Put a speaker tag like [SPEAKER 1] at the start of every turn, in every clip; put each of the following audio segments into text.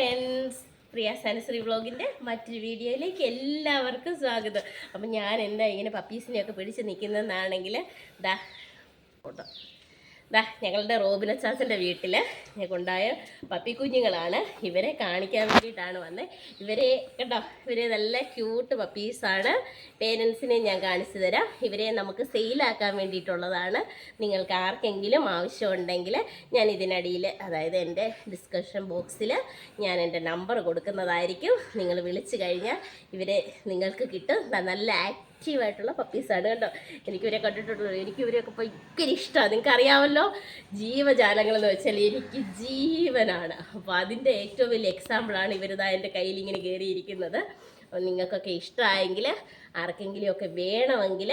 [SPEAKER 1] Friends പ്രിയ സാനിസറി വ്ളോഗിന്റെ മറ്റൊരു വീഡിയോയിലേക്ക് എല്ലാവർക്കും സ്വാഗതം. അപ്പം ഞാൻ എന്താ ഇങ്ങനെ പപ്പീസിനെയൊക്കെ പിടിച്ച് നിൽക്കുന്നതെന്നാണെങ്കിൽ ദാ ഫോട്ടോ. ദാ ഞങ്ങളുടെ റോബിനച്ചാച്ചന്റെ വീട്ടിൽ ഞങ്ങൾക്കുണ്ടായ പപ്പി കുഞ്ഞുങ്ങളാണ്. ഇവരെ കാണിക്കാൻ വേണ്ടിയിട്ടാണ് വന്നത് ഇവരെ കേട്ടോ ഇവരെ നല്ല ക്യൂട്ട് പപ്പീസാണ് പേരൻസിനെ ഞാൻ കാണിച്ചു തരാം. ഇവരെ നമുക്ക് സെയിലാക്കാൻ വേണ്ടിയിട്ടുള്ളതാണ്. നിങ്ങൾക്ക് ആർക്കെങ്കിലും ആവശ്യമുണ്ടെങ്കിൽ ഞാൻ ഇതിനടിയിൽ അതായത് എന്റെ ഡിസ്കഷൻ ബോക്സിൽ ഞാൻ എന്റെ നമ്പർ കൊടുക്കുന്നതായിരിക്കും. നിങ്ങൾ വിളിച്ചു കഴിഞ്ഞാൽ ഇവരെ നിങ്ങൾക്ക് കിട്ടും. നല്ല നല്ല ആക്റ്റീവായിട്ടുള്ള പപ്പീസാണ് കേട്ടോ എനിക്കിവരെ കണ്ടിട്ടുള്ളൂ എനിക്കിവരെയൊക്കെ ഭയങ്കര ഇഷ്ടമാണ് നിങ്ങൾക്ക് അറിയാമല്ലോ ജീവജാലങ്ങൾ എന്ന് വെച്ചാൽ എനിക്ക് ജീവനാണ്. അപ്പോൾ അതിന്റെ ഏറ്റവും വലിയ എക്സാമ്പിളാണ് ഇവരിതാ എന്റെ കയ്യിൽ ഇങ്ങനെ കയറിയിരിക്കുന്നത്. അപ്പോൾ നിങ്ങൾക്കൊക്കെ ഇഷ്ടമായെങ്കിൽ ആർക്കെങ്കിലുമൊക്കെ വേണമെങ്കിൽ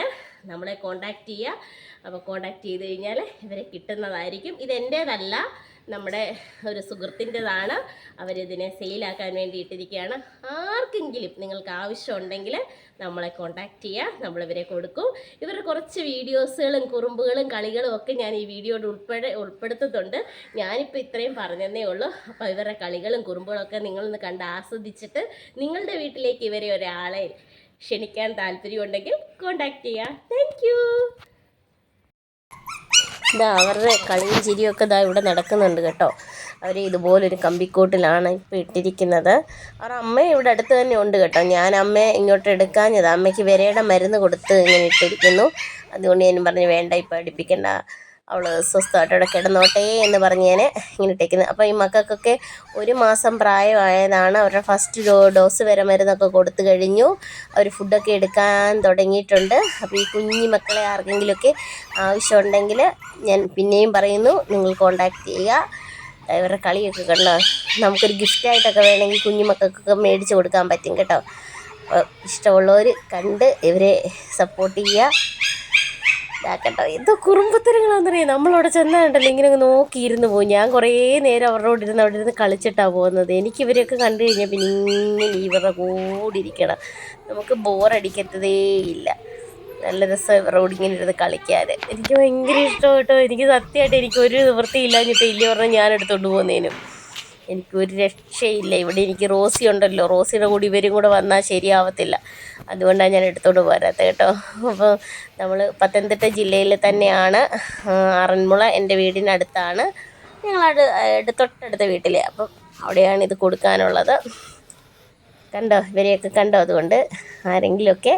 [SPEAKER 1] നമ്മളെ കോണ്ടാക്ട് ചെയ്യുക. അപ്പോൾ കോണ്ടാക്ട് ചെയ്ത് കഴിഞ്ഞാൽ ഇവരെ കിട്ടുന്നതായിരിക്കും. ഇതെന്റേതല്ല നമ്മുടെ ഒരു സുഹൃത്തിന്റെതാണ്. അവരിതിനെ സെയിലാക്കാൻ വേണ്ടി ഇട്ടിരിക്കുകയാണ് ആർക്കെങ്കിലും നിങ്ങൾക്ക് ആവശ്യമുണ്ടെങ്കിൽ നമ്മളെ കോണ്ടാക്ട് ചെയ്യുക നമ്മളിവരെ കൊടുക്കും. ഇവരുടെ കുറച്ച് വീഡിയോസുകളും കുറുമ്പുകളും കളികളും ഒക്കെ ഞാൻ ഈ വീഡിയോയിൽ ഉൾപ്പെടെ ഉൾപ്പെടുത്തുന്നുണ്ട്. ഞാനിപ്പോൾ ഇത്രയും പറഞ്ഞതേ ഉള്ളൂ. അപ്പോൾ ഇവരുടെ കളികളും കുറുമ്പുകളും ഒക്കെ നിങ്ങളൊന്ന് കണ്ട് ആസ്വദിച്ചിട്ട് നിങ്ങളുടെ വീട്ടിലേക്ക് ഇവരെ ഒരാളെ ക്ഷണിക്കാൻ താല്പര്യമുണ്ടെങ്കിൽ കോണ്ടാക്ട് ചെയ്യാം. താങ്ക് ഇതാ അവരുടെ കളിയും ചിരിയും ഒക്കെ ഇതാ ഇവിടെ നടക്കുന്നുണ്ട് കേട്ടോ. അവർ ഇതുപോലൊരു കമ്പിക്കോട്ടിലാണ് ഇപ്പോൾ ഇട്ടിരിക്കുന്നത്. അവർ അമ്മ ഇവിടെ അടുത്ത് തന്നെ ഉണ്ട് കേട്ടോ. ഞാൻ അമ്മയെ ഇങ്ങോട്ട് എടുക്കാഞ്ഞത്. അമ്മയ്ക്ക് വിരയുടെ മരുന്ന് കൊടുത്ത് ഇങ്ങനെ ഇട്ടിരിക്കുന്നു. അതുകൊണ്ട് ഞാൻ പറഞ്ഞു വേണ്ട ഇപ്പോൾ അടുപ്പിക്കണ്ട അവൾ സ്വസ്ഥമായിട്ട് അവിടെ കിടന്നോട്ടെ എന്ന് പറഞ്ഞ് ഞാൻ ഇങ്ങനെ ഇട്ടേക്കുന്നത് അപ്പോൾ ഈ മക്കൾക്കൊക്കെ ഒരു മാസം പ്രായമായതാണ്. അവരുടെ ഫസ്റ്റ് ഡോ ഡോസ് വരെ മരുന്നൊക്കെ കൊടുത്തു കഴിഞ്ഞു. അവർ ഫുഡൊക്കെ എടുക്കാൻ തുടങ്ങിയിട്ടുണ്ട്. അപ്പോൾ ഈ കുഞ്ഞി മക്കളെ ആർക്കെങ്കിലുമൊക്കെ ആവശ്യമുണ്ടെങ്കിൽ ഞാൻ പിന്നെയും പറയുന്നു. നിങ്ങൾ കോണ്ടാക്ട് ചെയ്യുക. ഇവരുടെ കളിയൊക്കെ കണ്ടോ? നമുക്കൊരു ഗിഫ്റ്റായിട്ടൊക്കെ വേണമെങ്കിൽ കുഞ്ഞു മക്കൾക്കൊക്കെ മേടിച്ച് കൊടുക്കാൻ പറ്റും കേട്ടോ. ഇഷ്ടമുള്ളവർ കണ്ട് ഇവരെ സപ്പോർട്ട് ചെയ്യുക. ഇതാക്കട്ടോ എന്തോ കുറുമ്പത്തരങ്ങളാണെന്നറിയാം? നമ്മളവിടെ ചെന്നാണ്ടല്ലോ ഇങ്ങനെ നോക്കിയിരുന്ന് പോകും. ഞാൻ കുറേ നേരം അവരുടെ കൂടെ ഇരുന്ന് അവിടെ ഇരുന്ന് കളിച്ചിട്ടാണ് പോകുന്നത്. എനിക്ക് ഇവരെയൊക്കെ കണ്ടു കഴിഞ്ഞാൽ പിന്നെ ഇങ്ങനെ ഇവരുടെ കൂടെ ഇരിക്കണം. നമുക്ക് ബോറടിക്കത്തതേ ഇല്ല. നല്ല രസം ഇവരുടെ കൂടെ ഇങ്ങനെ ഇരുന്ന് കളിക്കാൻ എനിക്ക് ഭയങ്കര ഇഷ്ടം കേട്ടോ. എനിക്ക് സത്യമായിട്ട് എനിക്ക് ഒരു നിവൃത്തിയില്ലാഞ്ഞിട്ട് ഇല്ല പറഞ്ഞാൽ ഞാൻ എടുത്തോണ്ട് പോകുന്നതിനും എനിക്കൊരു രക്ഷയില്ല. ഇവിടെ എനിക്ക് റോസി ഉണ്ടല്ലോ. റോസിയുടെ കൂടി ഇവരും കൂടെ വന്നാൽ ശരിയാവത്തില്ല. അതുകൊണ്ടാണ് ഞാൻ എടുത്തോണ്ട് പോരാത്തത് കേട്ടോ. അപ്പോൾ നമ്മൾ പത്തനംതിട്ട ജില്ലയിൽ തന്നെയാണ് ആറന്മുള എന്റെ വീടിനടുത്താണ്. ഞങ്ങളട് തൊട്ടടുത്ത വീട്ടിൽ അപ്പം അവിടെയാണ് ഇത് കൊടുക്കാനുള്ളത്. കണ്ടോ? ഇവരെയൊക്കെ കണ്ടോ അതുകൊണ്ട് ആരെങ്കിലുമൊക്കെ